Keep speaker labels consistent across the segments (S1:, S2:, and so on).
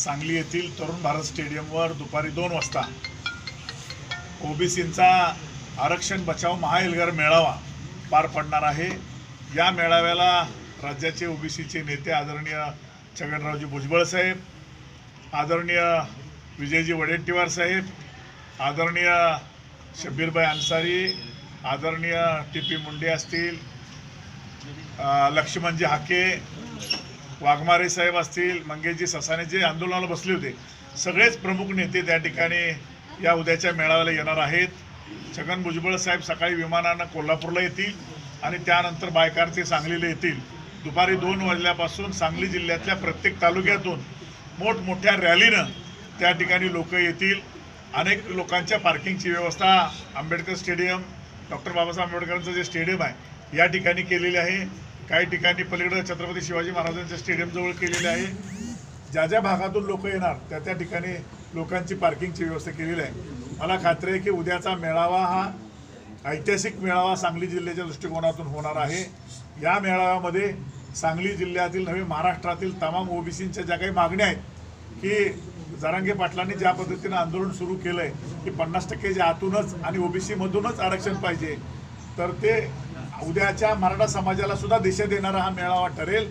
S1: सांगली येथील तरुण भारत स्टेडियमवर दुपारी दोन वाजता ओबीसींचा आरक्षण बचाव महाएल्गार मेळावा पार पडणार आहे. या मेळाव्याला राज्याचे ओबीसीचे नेते आदरणीय छगनरावजी भुजबळ साहेब आदरणीय विजयजी वडेट्टीवार साहेब आदरणीय शब्बीरभाई अन्सारी आदरणीय टी पी मुंडे असतील लक्ष्मणजी हाके वाघमारे साहेब असतील मंगेशजी ससाने जे आंदोलनाला बसले होते. सगळेच प्रमुख नेते त्या ठिकाणी या उद्याच्या मेळाव्याला येणार आहेत. छगन भुजबळ साहेब सकाळी विमानानं कोल्हापूरला येतील आणि त्यानंतर बायकार ते सांगलीला येतील. दुपारी दोन वाजल्यापासून सांगली जिल्ह्यातल्या प्रत्येक तालुक्यातून मोठमोठ्या रॅलीनं त्या ठिकाणी लोक येतील. अनेक लोकांच्या पार्किंगची व्यवस्था आंबेडकर स्टेडियम डॉक्टर बाबासाहेब आंबेडकरांचं जे स्टेडियम आहे या ठिकाणी केलेले आहे. काही ठिकाणी पलीकडे छत्रपती शिवाजी महाराजांच्या स्टेडियमजवळ केलेले आहे. ज्या ज्या भागातून लोक येणार त्या त्या ठिकाणी लोकांची पार्किंगची व्यवस्था केलेली आहे. मला खात्री आहे की उद्याचा मेळावा हा ऐतिहासिक मेळावा सांगली जिल्ह्याच्या दृष्टिकोनातून होणार आहे. या मेळाव्यामध्ये सांगली जिल्ह्यातील नवे महाराष्ट्रातील तमाम ओबीसींच्या ज्या काही मागण्या आहेत की जरांगे पाटलांनी ज्या पद्धतीनं आंदोलन सुरू केलं आहे की पन्नास टक्केच्या आतूनच आणि ओबीसीमधूनच आरक्षण पाहिजे तर ते उद्याच्या मराठा समाजाला सुद्धा दिशा देणारा हा मेळावा ठरेल.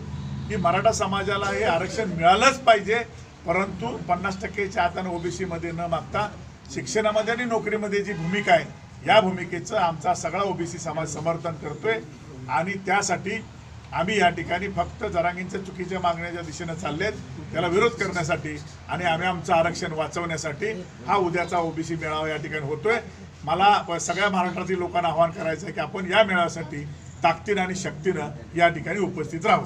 S1: की मराठा समाजाला हे आरक्षण मिळालंच पाहिजे परंतु पन्नास टक्केच्या हाताने आणि ओबीसीमध्ये न मागता शिक्षणामध्ये आणि नोकरीमध्ये जी भूमिका आहे या भूमिकेचं आमचा सगळा ओबीसी समाज समर्थन करतोय. आणि त्यासाठी आम्ही या ठिकाणी फक्त जरांगींच्या चुकीच्या मागण्याच्या दिशेनं चाललेत. त्याला विरोध करण्यासाठी आणि आम्ही आमचं आरक्षण वाचवण्यासाठी हा उद्याचा ओबीसी मेळावा या ठिकाणी होतोय. मला सगळ्या महाराष्ट्रातील लोकांना आवाहन करायचं आहे की आपण या मेळाव्यासाठी ताकदीनं आणि शक्तीनं या ठिकाणी उपस्थित राहू.